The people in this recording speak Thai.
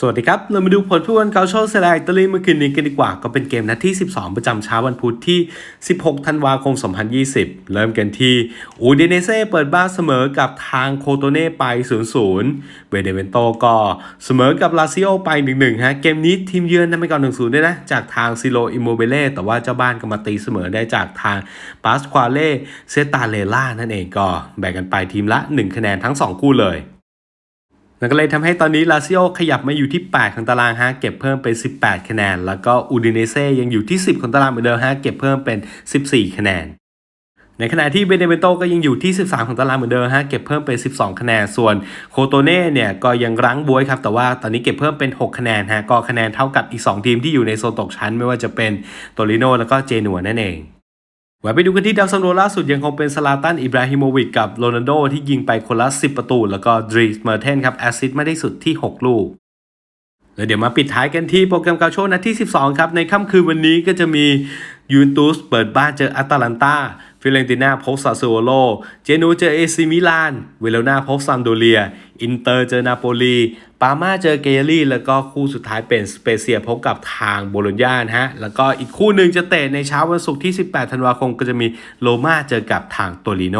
สวัสดีครับ เรามาดูผลฟุตบอลเกาโชเซราอิตาลีเมื่อคืนนี้กันดีกว่า ก็เป็นเกมนัดที่ 12 ประจำเช้าวันพุธที่ 16 ธันวาคม 2020 เริ่มกันที่อูดิเนเซ่เปิดบ้านเสมอกับทางโคโตเน่ไป 0-0 เวเดเวนโตก็เสมอกับลาซิโอไป 1-1 ฮะ เกมนี้ทีมเยือนนำไปก่อน 1-0 ด้วยนะ จากทางซิโลอิโมเบเล่แต่ว่าเจ้าบ้านก็มาตีเสมอได้จากทางปาสควาเล่เซตาเลล่านั่นเองก็แบ่งกันไปทีมละ 1 คะแนนทั้ง 2 คู่เลย นั่นก็เลยทำให้ตอนนี้ลาซิโอขยับมาอยู่ที่ 8 ของตารางฮะเก็บเพิ่มเป็น 18 คะแนน แล้วก็อูดิเนเซ่ยังอยู่ที่ 10 ของตารางเหมือนเดิมฮะเก็บเพิ่มเป็น 14 คะแนน ในขณะที่เบเนเวโตก็ยังอยู่ที่ 13 ของตารางเหมือนเดิมฮะเก็บเพิ่มเป็น 12 คะแนน ส่วนโคโตเน่เนี่ยก็ยังรั้งบวยครับแต่ว่าตอนนี้เก็บเพิ่มเป็น 6 คะแนนฮะก็คะแนนเท่ากับอีก 2 ทีมที่อยู่ในโซนตกชั้น ไม่ว่าจะเป็นโตริโนแล้วก็เจนัวนั่นเอง ไว้ไปดูกันที่ดาวซันโดล่าสุดยังคงเป็นสลาตันอิบราฮิโมวิกกับโรนัลโดที่ยิงไปคนละ 10 ประตู แล้วก็ดรีสเมอร์เทนครับแอสซิสต์ไม่ได้สุดที่ 6 ลูก แล้วเดี๋ยวมาปิดท้ายกันที่โปรแกรมกาโชนัดที่ 12 ครับ ในค่ำคืนวันนี้ก็จะมียูนตุสเปิดบ้านเจออาตาลันตาฟิเรนติน่าพบซาซูโอโล เจนูเจอเอซิมิลาน เวโรนาพบซัมโดเลีย อินเตอร์เจอนาโปลี ปาม่าเจอเกเยรี่ แล้วก็คู่สุดท้ายเป็นสเปเซียพบกับทางโบโลญญานะฮะ แล้วก็อีกคู่หนึ่งจะเตะในเช้าวันศุกร์ที่ 18 ธันวาคมก็จะมีโรม่าเจอกับทางโตริโน